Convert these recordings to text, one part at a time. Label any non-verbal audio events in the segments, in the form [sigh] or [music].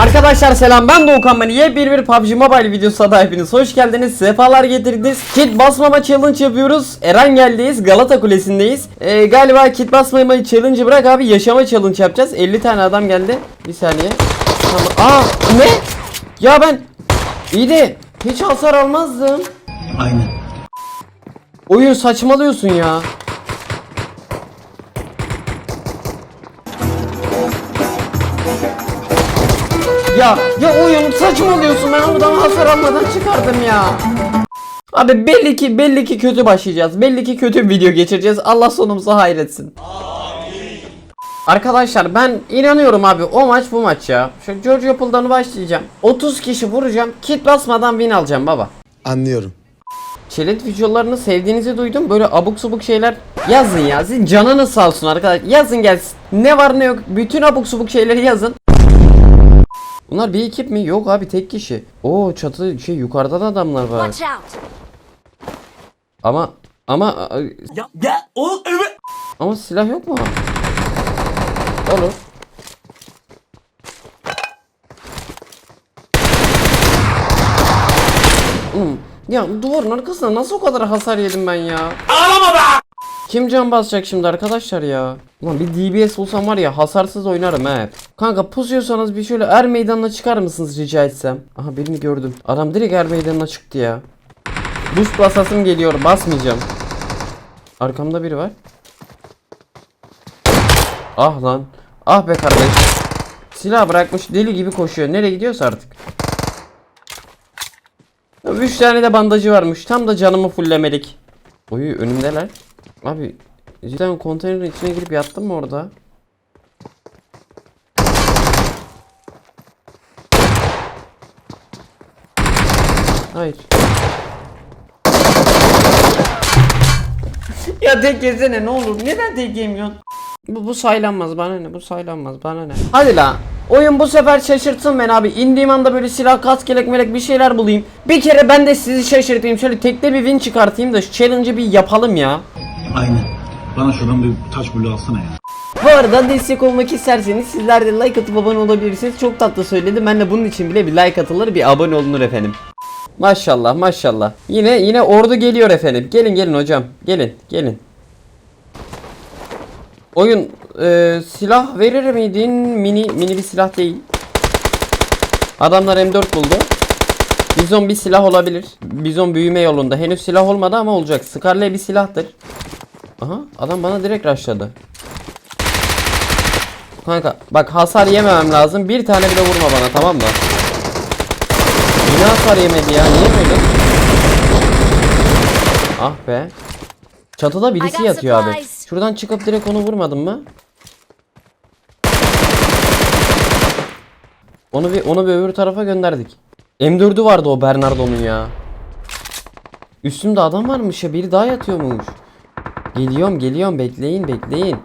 Arkadaşlar selam ben Doğukan ben yepyeni bir PUBG Mobile videosuna da hepiniz. Hoş geldiniz sefalar getirdiniz. Kit basmama challenge yapıyoruz. Eren geldiyiz Galata Kulesi'ndeyiz. Ee, Galiba kit basmama challenge bırak abi yaşama challenge yapacağız. 50 tane adam geldi. Bir saniye. Tamam. Aa ne? Ya ben iyi de hiç hasar almazdım. Aynen. Oyun saçmalıyorsun ya Ya ya oyun saçmalıyorsun ben oradan hasar almadan çıkardım ya. Abi belli ki belli ki kötü başlayacağız. Belli ki kötü bir video geçireceğiz. Allah sonumuzu hayretsin. Arkadaşlar ben inanıyorum abi o maç bu maç ya. Şu George Apple'dan başlayacağım. 30 kişi vuracağım. Kit basmadan win alacağım baba. Anlıyorum. Challenge videolarını sevdiğinizi duydum. Böyle abuk subuk şeyler yazın ya. Sizin canınız sağ olsun arkadaşlar. Yazın gelsin. Ne var ne yok. Bütün abuk subuk şeyleri yazın. Bunlar bir ekip mi? Yok abi tek kişi. Oo çatı şey yukarıda da adamlar var. Watch out! Ama ama Ya, ya o evet. ama silah yok mu? Olur. Hmm. Ya duvarın arkasına nasıl o kadar hasar yedim ben ya? Ağlama be. Kim can basacak şimdi arkadaşlar ya? Ulan bir DBS bulsam var ya hasarsız oynarım he. Kanka pusuyorsanız bir şöyle er meydanına çıkar mısınız rica etsem? Aha birini gördüm. Adam direkt er meydanına çıktı ya. Boost basasım geliyor basmayacağım. Arkamda biri var. Ah lan. Ah be kardeş. Silah bırakmış deli gibi koşuyor. Nereye gidiyorsa artık. 3 tane de bandajı varmış. Tam da canımı fulllemelik. Oy önümdeler. Abi cidden konteynerin içine girip yattın mı orada? Hayır. [laughs] ya tek yesene ne olur. Neden tek yemiyorsun? Bu, bu saylanmaz bana ne? Bu saylanmaz bana ne? Hadi la. Oyun bu sefer şaşırtsın beni abi. İndiğim anda böyle silah, kask, kelek, melek bir şeyler bulayım. Bir kere ben de sizi şaşırtayım. Şöyle tekte bir win çıkartayım da şu challenge'ı bir yapalım ya. Aynen. Bana şuradan bir taş bulu alsana ya. Bu arada destek olmak isterseniz sizler de like atıp abone olabilirsiniz. Çok tatlı söyledim. Ben de bunun için bile bir like atılır, bir abone olunur efendim. Maşallah maşallah. Yine yine ordu geliyor efendim. Gelin gelin hocam. Gelin gelin. Oyun e, silah verir miydin? Mini mini bir silah değil. Adamlar M4 buldu. Bizon bir silah olabilir. Bizon büyüme yolunda. Henüz silah olmadı ama olacak. Scarlet bir silahtır. Aha adam bana direkt rushladı. Kanka bak hasar yememem lazım. Bir tane bile vurma bana tamam mı? Yine hasar yemedi ya. Niye böyle? Ah be. Çatıda birisi yatıyor abi. Şuradan çıkıp direkt onu vurmadım mı? Onu bir onu bir öbür tarafa gönderdik. M4'ü vardı o Bernardo'nun ya. Üstümde adam varmış ya. Biri daha yatıyormuş. Geliyorum geliyorum bekleyin bekleyin.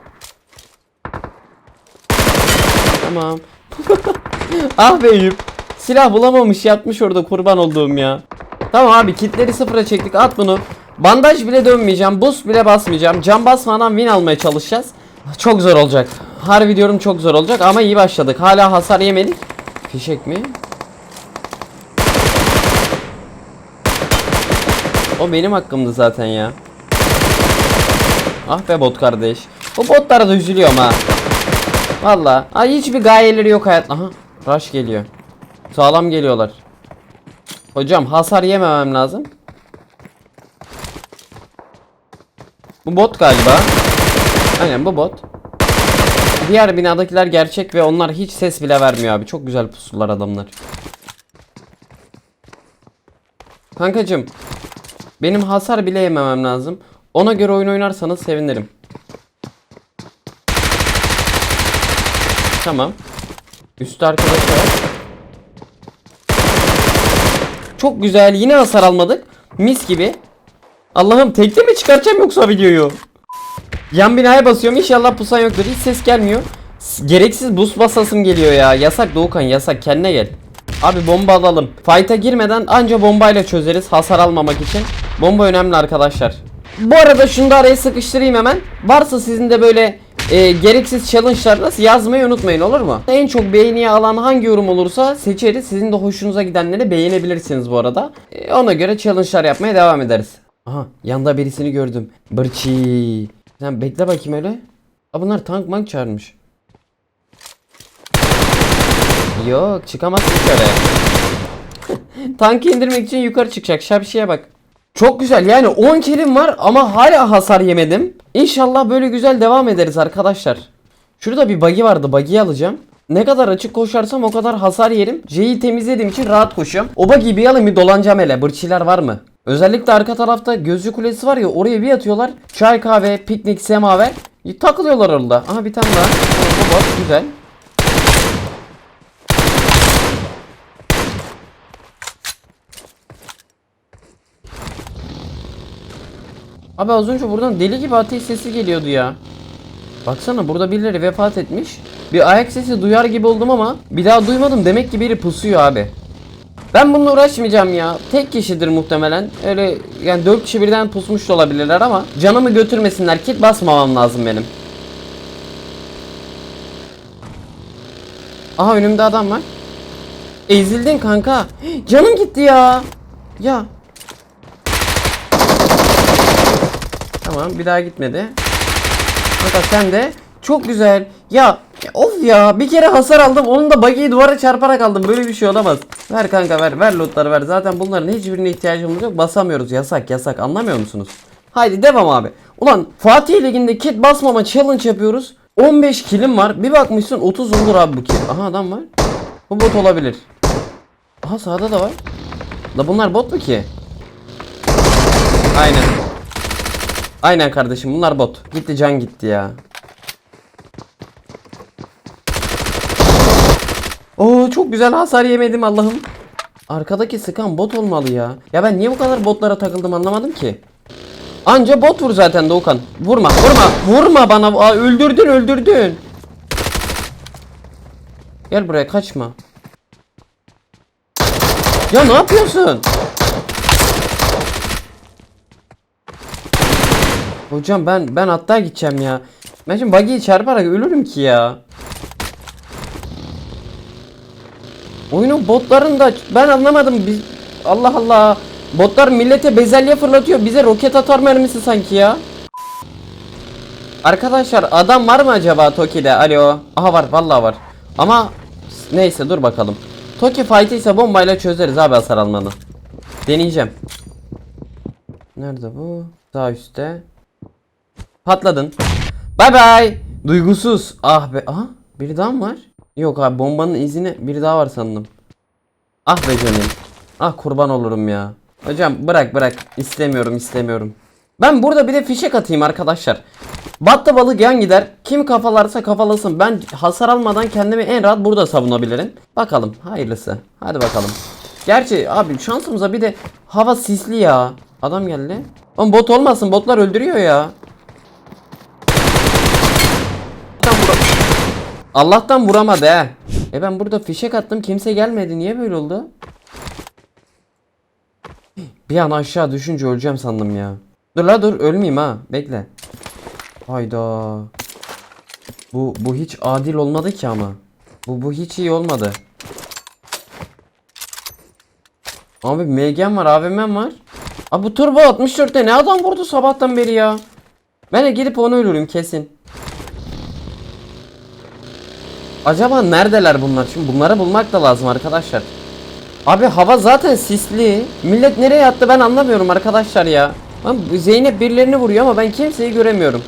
Tamam. [laughs] ah be Eyüp. Silah bulamamış yatmış orada kurban olduğum ya. Tamam abi kitleri sıfıra çektik at bunu. Bandaj bile dönmeyeceğim. Boost bile basmayacağım. Can basmadan win almaya çalışacağız. Çok zor olacak. Harbi diyorum çok zor olacak ama iyi başladık. Hala hasar yemedik. Fişek mi? O benim hakkımdı zaten ya. Ah be bot kardeş. Bu botlara da üzülüyorum ha. Valla. Ay hiçbir gayeleri yok hayat. Aha. Rush geliyor. Sağlam geliyorlar. Hocam hasar yememem lazım. Bu bot galiba. Aynen bu bot. Diğer binadakiler gerçek ve onlar hiç ses bile vermiyor abi. Çok güzel pusular adamlar. Kankacım. Benim hasar bile yememem lazım. Ona göre oyun oynarsanız sevinirim. Tamam. Üstte arkadaşlar. Çok güzel. Yine hasar almadık. Mis gibi. Allah'ım tekte mi çıkartacağım yoksa videoyu? Yan binaya basıyorum. İnşallah pusan yoktur. Hiç ses gelmiyor. Gereksiz boost basasım geliyor ya. Yasak Doğukan yasak. Kendine gel. Abi bomba alalım. Fight'a girmeden anca bombayla çözeriz hasar almamak için. Bomba önemli arkadaşlar. Bu arada şunu da araya sıkıştırayım hemen. Varsa sizin de böyle e, gereksiz challenge'lar yazmayı unutmayın olur mu? En çok beğeniye alan hangi yorum olursa seçeriz. Sizin de hoşunuza gidenleri beğenebilirsiniz bu arada. E, ona göre challenge'lar yapmaya devam ederiz. Aha yanda birisini gördüm. Bırçi. Sen bekle bakayım öyle. Aa, bunlar tank mank çağırmış. Yok çıkamazsın şöyle. [laughs] Tankı indirmek için yukarı çıkacak. Şapşiye bak. Çok güzel yani 10 kilim var ama hala hasar yemedim. İnşallah böyle güzel devam ederiz arkadaşlar. Şurada bir buggy vardı buggy'yi alacağım. Ne kadar açık koşarsam o kadar hasar yerim. C'yi temizlediğim için rahat koşuyorum. O buggy'yi bir alayım bir dolanacağım hele. Bırçiler var mı? Özellikle arka tarafta gözcü kulesi var ya oraya bir atıyorlar. Çay kahve, piknik, semaver. Takılıyorlar orada. Aha bir tane daha. Bot güzel. Abi az önce buradan deli gibi ateş sesi geliyordu ya. Baksana burada birileri vefat etmiş. Bir ayak sesi duyar gibi oldum ama bir daha duymadım. Demek ki biri pusuyor abi. Ben bununla uğraşmayacağım ya. Tek kişidir muhtemelen. Öyle yani dört kişi birden pusmuş da olabilirler ama canımı götürmesinler. Kit basmamam lazım benim. Aha önümde adam var. Ezildin kanka. [gasps] Canım gitti ya. Ya Tamam bir daha gitmedi. Kanka sen de çok güzel. Ya of ya bir kere hasar aldım onu da buggy'yi duvara çarparak aldım. Böyle bir şey olamaz. Ver kanka ver ver lootları ver. Zaten bunların hiçbirine ihtiyacımız yok. Basamıyoruz yasak yasak anlamıyor musunuz? Haydi devam abi. Ulan Fatih Ligi'nde kit basmama challenge yapıyoruz. 15 kilim var. Bir bakmışsın 30 olur abi bu kill. Aha adam var. Bu bot olabilir. Aha sağda da var. La bunlar bot mu ki? Aynen. Aynen kardeşim bunlar bot. Gitti can gitti ya. Oo çok güzel hasar yemedim Allah'ım. Arkadaki sıkan bot olmalı ya. Ya ben niye bu kadar botlara takıldım anlamadım ki. Anca bot vur zaten Doğukan. Vurma vurma vurma bana. Aa, öldürdün öldürdün. Gel buraya kaçma. Ya ne yapıyorsun? Hocam ben ben hatta gideceğim ya. Ben şimdi buggy'yi çarparak ölürüm ki ya. Oyunun botlarında ben anlamadım biz Allah Allah. Botlar millete bezelye fırlatıyor. Bize roket atar mermisi sanki ya. Arkadaşlar adam var mı acaba Toki'de? Alo. Aha var vallahi var. Ama neyse dur bakalım. Toki fight ise bombayla çözeriz abi hasar almanı. Deneyeceğim. Nerede bu? Sağ üstte. Patladın. Bay bay. Duygusuz. Ah be. Aha. Biri daha mı var? Yok abi bombanın izini biri daha var sandım. Ah be canım. Ah kurban olurum ya. Hocam bırak bırak. İstemiyorum istemiyorum. Ben burada bir de fişek atayım arkadaşlar. Battı balık yan gider. Kim kafalarsa kafalasın. Ben hasar almadan kendimi en rahat burada savunabilirim. Bakalım hayırlısı. Hadi bakalım. Gerçi abi şansımıza bir de hava sisli ya. Adam geldi. Oğlum bot olmasın botlar öldürüyor ya. Allah'tan vuramadı he. E ben burada fişek attım kimse gelmedi. Niye böyle oldu? Bir an aşağı düşünce öleceğim sandım ya. Dur la dur ölmeyeyim ha. Bekle. Hayda. Bu bu hiç adil olmadı ki ama. Bu bu hiç iyi olmadı. Abi MG'm var, AVM'm var. Abi bu turbo 64'te ne adam vurdu sabahtan beri ya. Ben de gidip onu ölürüm kesin. Acaba neredeler bunlar? Şimdi bunları bulmak da lazım arkadaşlar. Abi hava zaten sisli. Millet nereye attı ben anlamıyorum arkadaşlar ya. Lan Zeynep birilerini vuruyor ama ben kimseyi göremiyorum.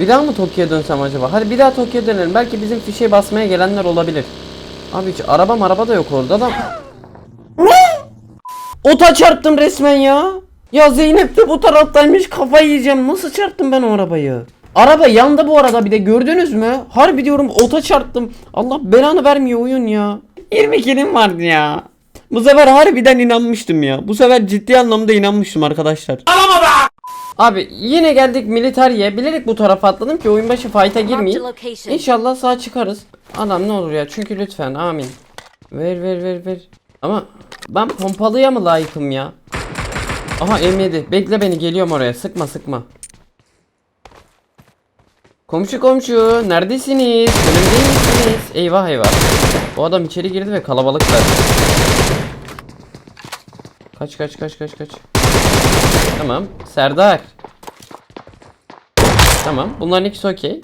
Bir daha mı Tokyo'ya dönsem acaba? Hadi bir daha Tokyo'ya dönelim. Belki bizim fişeği basmaya gelenler olabilir. Abi hiç araba araba da yok orada da. Ota çarptım resmen ya. Ya Zeynep de bu taraftaymış kafayı yiyeceğim. Nasıl çarptım ben o arabayı? Araba yandı bu arada bir de gördünüz mü? Harbi diyorum ota çarptım. Allah belanı vermiyor oyun ya. 20 kilim vardı ya. Bu sefer harbiden inanmıştım ya. Bu sefer ciddi anlamda inanmıştım arkadaşlar. Abi yine geldik militeriye. Bilerek bu tarafa atladım ki oyun başı fight'a location. İnşallah sağ çıkarız. Adam ne olur ya çünkü lütfen amin. Ver ver ver ver. Ama ben pompalıya mı layıkım ya? Aha M7. Bekle beni geliyorum oraya. Sıkma sıkma. Komşu komşu neredesiniz? Önümde misiniz? Eyvah eyvah. Bu adam içeri girdi ve kalabalıklar. Kaç kaç kaç kaç kaç. Tamam. Serdar. Tamam. Bunların ikisi okey.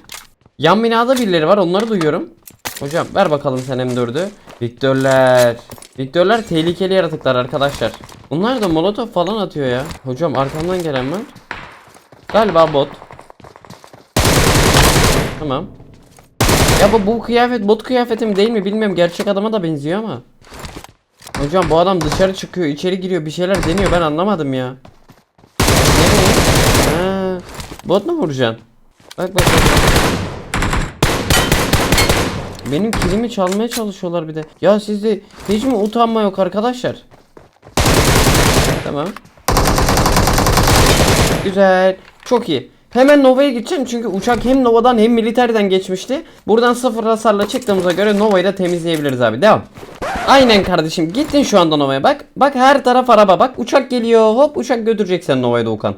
Yan binada birileri var. Onları duyuyorum. Hocam ver bakalım sen M4'ü. Viktörler. Viktörler tehlikeli yaratıklar arkadaşlar. Bunlar da molotof falan atıyor ya. Hocam arkamdan gelen var. Galiba bot. Tamam. Ya bu, bu kıyafet bot kıyafetim değil mi bilmiyorum. Gerçek adama da benziyor ama. Hocam bu adam dışarı çıkıyor, içeri giriyor, bir şeyler deniyor. Ben anlamadım ya. Ha, bot mu vuracaksın? Bak bak. bak. Benim kilimi çalmaya çalışıyorlar bir de. Ya sizde hiç mi utanma yok arkadaşlar? Tamam. Güzel. Çok iyi. Hemen Nova'ya gideceğim çünkü uçak hem Nova'dan hem militerden geçmişti. Buradan sıfır hasarla çıktığımıza göre Nova'yı da temizleyebiliriz abi. Devam. Aynen kardeşim gittin şu anda Nova'ya bak. Bak her taraf araba bak uçak geliyor hop uçak götürecek seni Nova'ya Doğukan.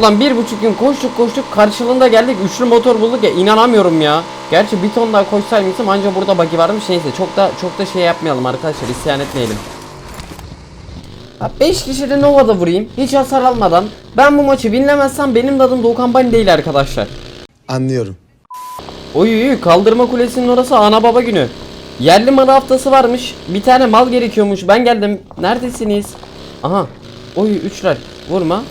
Ulan bir buçuk gün koştuk koştuk karşılığında geldik üçlü motor bulduk ya inanamıyorum ya. Gerçi bir ton daha koşsaymışım anca burada bagi varmış neyse çok da çok da şey yapmayalım arkadaşlar isyan etmeyelim. 5 kişi de Nova'da vurayım hiç hasar almadan. Ben bu maçı winlemezsem benim de adım Doğukan Bani değil arkadaşlar. Anlıyorum. Oy kaldırma kulesinin orası ana baba günü. Yerli malı haftası varmış. Bir tane mal gerekiyormuş. Ben geldim. Neredesiniz? Aha. Oy üçler. Vurma.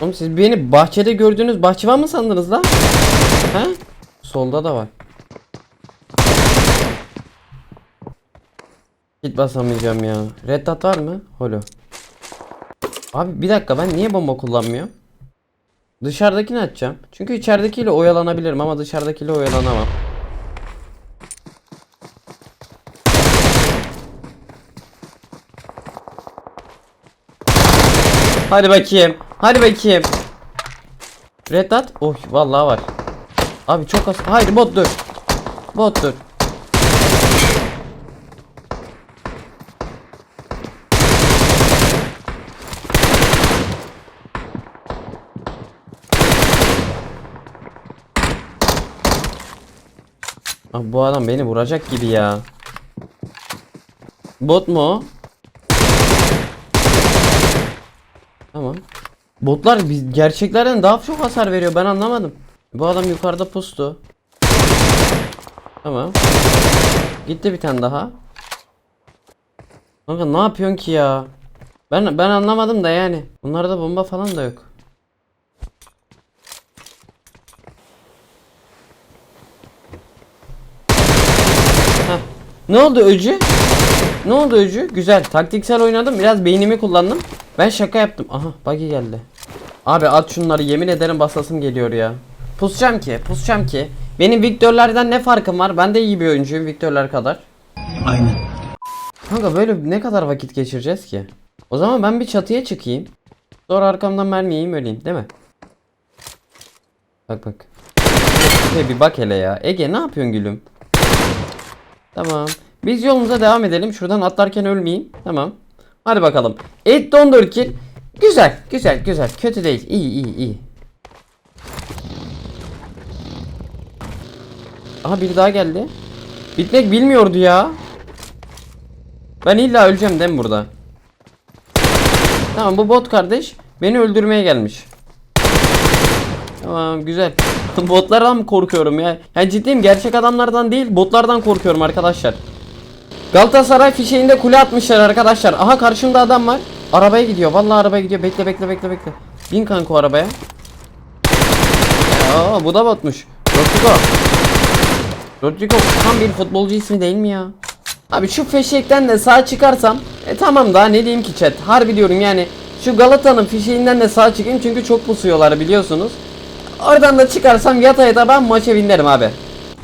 Oğlum siz beni bahçede gördüğünüz bahçıvan mı sandınız lan? He? Solda da var. Git basamayacağım ya. Red dot var mı? Holo. Abi bir dakika ben niye bomba kullanmıyorum? Dışarıdakini atacağım. Çünkü içeridekiyle oyalanabilirim ama dışarıdakiyle oyalanamam. Hadi bakayım. Hadi bakayım. Red dot. Oh vallahi var. Abi çok az. Hayır bot dur. Bot dur. Abi bu adam beni vuracak gibi ya. Bot mu o? Tamam. Botlar biz gerçeklerden daha çok hasar veriyor ben anlamadım. Bu adam yukarıda pustu. Tamam. Gitti bir tane daha. Kanka ne yapıyorsun ki ya? Ben ben anlamadım da yani. Bunlarda bomba falan da yok. Heh. Ne oldu öcü? Ne oldu öcü? Güzel. Taktiksel oynadım. Biraz beynimi kullandım. Ben şaka yaptım. Aha buggy geldi. Abi at şunları yemin ederim basasım geliyor ya. Pusacağım ki, pusacağım ki. Benim Viktörlerden ne farkım var? Ben de iyi bir oyuncuyum Viktörler kadar. Aynen. Kanka böyle ne kadar vakit geçireceğiz ki? O zaman ben bir çatıya çıkayım. Sonra arkamdan mermi yiyeyim öleyim değil mi? Bak bak. Ege bir bak hele ya. Ege ne yapıyorsun gülüm? Tamam. Biz yolumuza devam edelim. Şuradan atlarken ölmeyeyim. Tamam. Hadi bakalım. 8'de 14 kill. Güzel, güzel, güzel. Kötü değil. İyi, iyi, iyi. Aha biri daha geldi. Bitmek bilmiyordu ya. Ben illa öleceğim değil mi burada? Tamam bu bot kardeş beni öldürmeye gelmiş. Tamam güzel. [laughs] Botlardan mı korkuyorum ya? Ya ciddiyim gerçek adamlardan değil botlardan korkuyorum arkadaşlar. Galatasaray fişeğinde kule atmışlar arkadaşlar. Aha karşımda adam var. Arabaya gidiyor. Vallahi arabaya gidiyor. Bekle bekle bekle bekle. Bin kanka o arabaya. Aa bu da botmuş. Rodrigo. Rodrigo tam bir futbolcu ismi değil mi ya? Abi şu fişekten de sağ çıkarsam e tamam daha ne diyeyim ki chat. Harbi diyorum yani şu Galata'nın fişeğinden de sağ çıkayım çünkü çok pusuyorlar biliyorsunuz. Oradan da çıkarsam yata yata ben maça winlerim abi.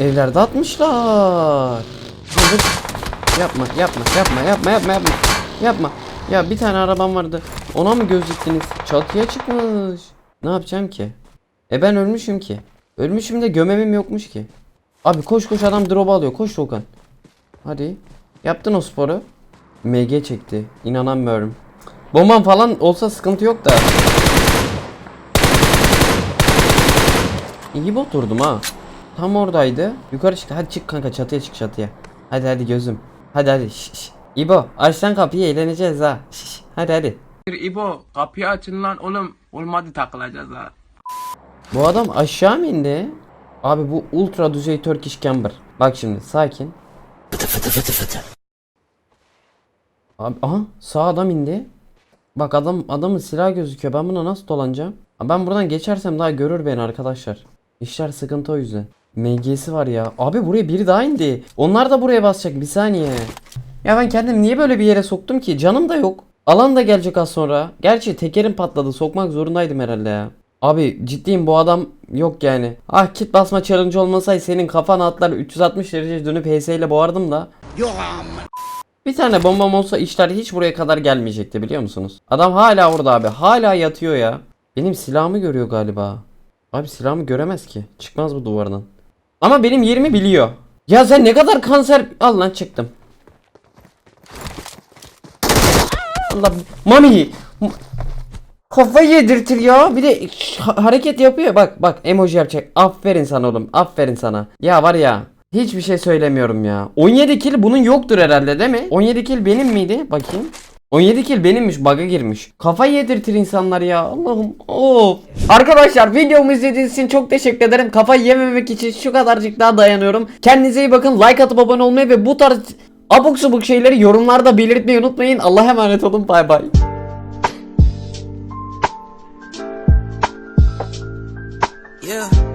Evlerde atmışlar. Yapma yapma yapma yapma yapma yapma. Yapma. Ya bir tane arabam vardı. Ona mı göz diktiniz? Çatıya çıkmış. Ne yapacağım ki? E ben ölmüşüm ki. Ölmüşüm de gömemim yokmuş ki. Abi koş koş adam drop alıyor. Koş Doğukan. Hadi. Yaptın o sporu. MG çekti. İnanamıyorum. Bombam falan olsa sıkıntı yok da. İyi oturdum ha. Tam oradaydı. Yukarı çıktı. Hadi çık kanka çatıya çık çatıya. Hadi hadi gözüm. Hadi hadi. Şş, şş. İbo aç lan kapıyı eğleneceğiz ha. Şş. Hadi hadi. İbo kapıyı açın lan oğlum. Olmadı takılacağız ha. Bu adam aşağı mı indi? Abi bu ultra düzey Turkish Camper. Bak şimdi sakin. Abi aha sağ adam indi. Bak adam adamın silah gözüküyor. Ben buna nasıl dolanacağım? Ben buradan geçersem daha görür beni arkadaşlar. İşler sıkıntı o yüzden. MG'si var ya. Abi buraya biri daha indi. Onlar da buraya basacak bir saniye. Ya ben kendimi niye böyle bir yere soktum ki? Canım da yok. Alan da gelecek az sonra. Gerçi tekerim patladı. Sokmak zorundaydım herhalde ya. Abi ciddiyim bu adam yok yani. Ah kit basma challenge olmasaydı senin kafan atlar 360 derece dönüp HS ile boğardım da. Bir tane bombam olsa işler hiç buraya kadar gelmeyecekti biliyor musunuz? Adam hala orada abi. Hala yatıyor ya. Benim silahımı görüyor galiba. Abi silahımı göremez ki. Çıkmaz bu duvardan. Ama benim yerimi biliyor. Ya sen ne kadar kanser... Al lan çıktım. Allah mami. Kafayı yedirtir ya. Bir de ha- hareket yapıyor. Bak bak emoji yapacak. Aferin sana oğlum. Aferin sana. Ya var ya. Hiçbir şey söylemiyorum ya. 17 kill bunun yoktur herhalde değil mi? 17 kill benim miydi? Bakayım. 17 kill benimmiş bug'a girmiş. Kafayı yedirtir insanlar ya. Allah'ım. Of. Arkadaşlar videomu izlediğiniz için çok teşekkür ederim. Kafayı yememek için şu kadarcık daha dayanıyorum. Kendinize iyi bakın. Like atıp abone olmayı ve bu tarz abuk subuk şeyleri yorumlarda belirtmeyi unutmayın. Allah'a emanet olun. Bay bay. Yeah.